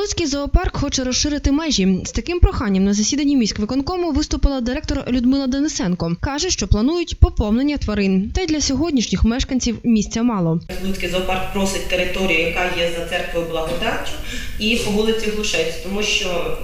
Луцький зоопарк хоче розширити межі. З таким проханням на засіданні міськвиконкому виступила директор Людмила Денисенко. каже, що планують поповнення тварин. Та й для сьогоднішніх мешканців місця мало. Луцький зоопарк просить територію, яка є за церквою Благодаттю, і по вулиці Глушець, тому що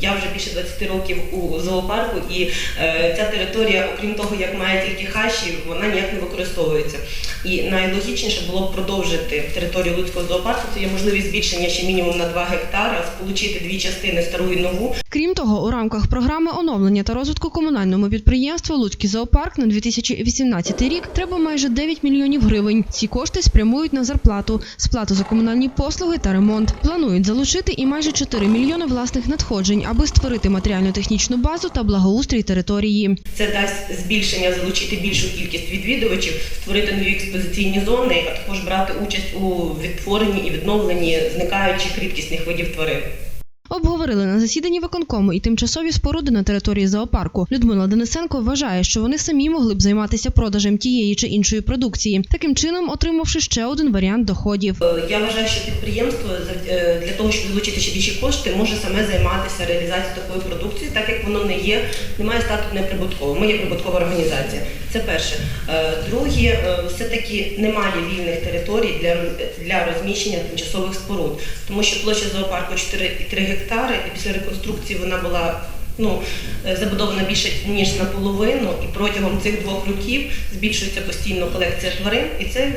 я вже більше 20 років у зоопарку, і е, ця територія, окрім того, як має тільки хащі, вона ніяк не використовується. І найлогічніше було б продовжити територію Луцького зоопарку. Це є можливість збільшення ще мінімум на 2 гектара, сполучити дві частини стару і нову. Крім того, у рамках програми оновлення та розвитку комунальному підприємства Луцький зоопарк на 2018 рік треба майже 9 мільйонів гривень. Ці кошти спрямують на зарплату, сплату за комунальні послуги та ремонт. Планують залучити і майже 4 мільйони власних надходжень, аби створити матеріально-технічну базу та благоустрій території. Це дасть збільшення, залучити більшу кількість відвідувачів, створити нові експозиційні зони, а також брати участь у відтворенні і відновленні зникаючих рідкісних видів тварин. Обговорили на засіданні виконкому і тимчасові споруди на території зоопарку. Людмила Денисенко вважає, що вони самі могли б займатися продажем тієї чи іншої продукції, таким чином отримавши ще один варіант доходів. Е, Я вважаю, що підприємство е, для того, щоб залучити ще більші кошти, може саме займатися реалізацією такої продукції, так як воно не є, не має статус неприбутковим. Ми є прибуткова організація. Це перше. Е, Друге, е, все-таки немає вільних територій для, для розміщення тимчасових споруд, тому що площа зоопарку 4,3 гектари, і після реконструкції вона була. Ну, е, забудована більше ніж наполовину, і протягом цих двох років збільшується постійно колекція тварин, і це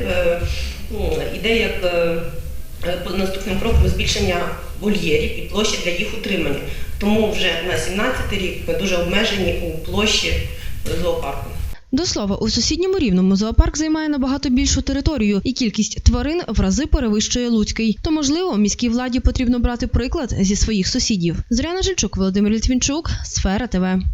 ну, іде як наступним кроком збільшення вольєрів і площі для їх утримання. Тому вже на 17 рік ми дуже обмежені у площі зоопарку. До слова, у сусідньому рівному зоопарк займає набагато більшу територію, і кількість тварин в рази перевищує Луцький. То можливо, міській владі потрібно брати приклад зі своїх сусідів. Зоряна Жильчук, Володимир Літвінчук, Сфера ТВ.